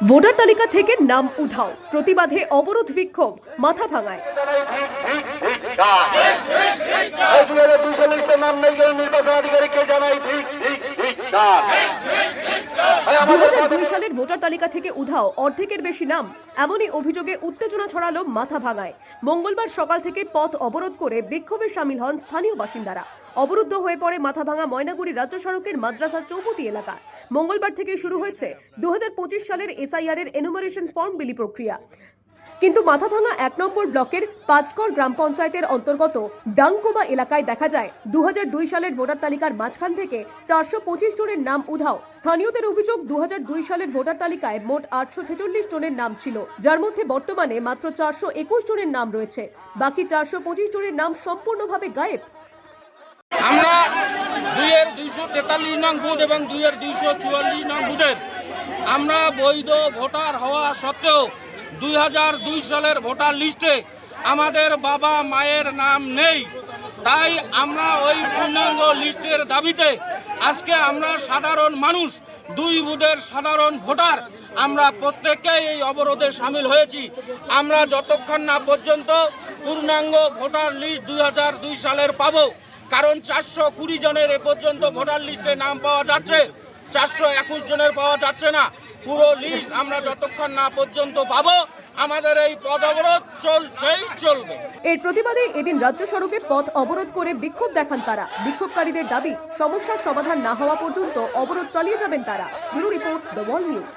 Voter তালিকা থেকে নাম উঠাও প্রতিবাদে অবরোধ বিক্ষোভ মাথা ভাঙায় নাম নেই নির্বাচন আধিকারিককে জানাই ঠিক ঠিক ঠিক না দুই সালের ভোটার তালিকা থেকে উধাও অর্ধেকের বেশি নাম। এমনই অভিযোগে উত্তেজনা ছড়ালো মাথা ভাঙায়। মঙ্গলবার সকাল থেকে পথ অবরোধ করে বিক্ষোভে সামিল হন স্থানীয় বাসিন্দারা। অবরুদ্ধ হয়ে পড়ে মাথাভাঙা ময়নাগুড়ি রাজ্য সড়কের মাদ্রাসা চৌপতি এলাকা মঙ্গলবার থেকে শুরু হয়েছে দু হাজার পঁচিশ সালের এসআইআর এর এনুমারেশন ফর্ম বিলি প্রক্রিয়া। কিন্তু মাথাভাঙা এক নম্বর ব্লকের পাঁচকর গ্রাম পঞ্চায়েতের অন্তর্গত ডাংকোবা এলাকায় দেখা যায় দু হাজার দুই সালের ভোটার তালিকার মাঝখান থেকে চারশো পঁচিশ জনের নাম উধাও। স্থানীয়দের অভিযোগ দু হাজার দুই সালের ভোটার তালিকায় মোট আটশো ছেচল্লিশ জনের নাম ছিল, যার মধ্যে বর্তমানে মাত্র চারশো একুশ জনের নাম রয়েছে। বাকি চারশো পঁচিশ জনের নাম সম্পূর্ণভাবে গায়েব। আমরা দুইয়ের দুইশো তেতাল্লিশ নং বুথ এবং দুইয়ের দুইশো চুয়াল্লিশ নং বুথের আমরা বৈধ ভোটার হওয়া সত্ত্বেও দুই হাজার দুই সালের ভোটার লিস্টে আমাদের বাবা মায়ের নাম নেই। তাই আমরা ওই পূর্ণাঙ্গ লিস্টের দাবিতে আজকে আমরা সাধারণ মানুষ, দুই বুথের সাধারণ ভোটার, আমরা প্রত্যেককেই এই অবরোধে সামিল হয়েছি। আমরা যতক্ষণ না পর্যন্ত পূর্ণাঙ্গ ভোটার লিস্ট দুই হাজার দুই সালের পাবো, কারণ চারশো কুড়ি জনের এ পর্যন্ত ভোটার লিস্টে নাম পাওয়া যাচ্ছে, চারশো একুশ জনের পাওয়া যাচ্ছে না। পুরো লিস্ট আমরা যতক্ষণ না পর্যন্ত পাবো, আমাদের এই পথ অবরোধ চলছেই চলবে। এর প্রতিবাদে এদিন রাজ্য সড়কে পথ অবরোধ করে বিক্ষোভ দেখান তারা। বিক্ষোভকারীদের দাবি, সমস্যার সমাধান না হওয়া পর্যন্ত অবরোধ চালিয়ে যাবেন তারা। Bureau report, the world news.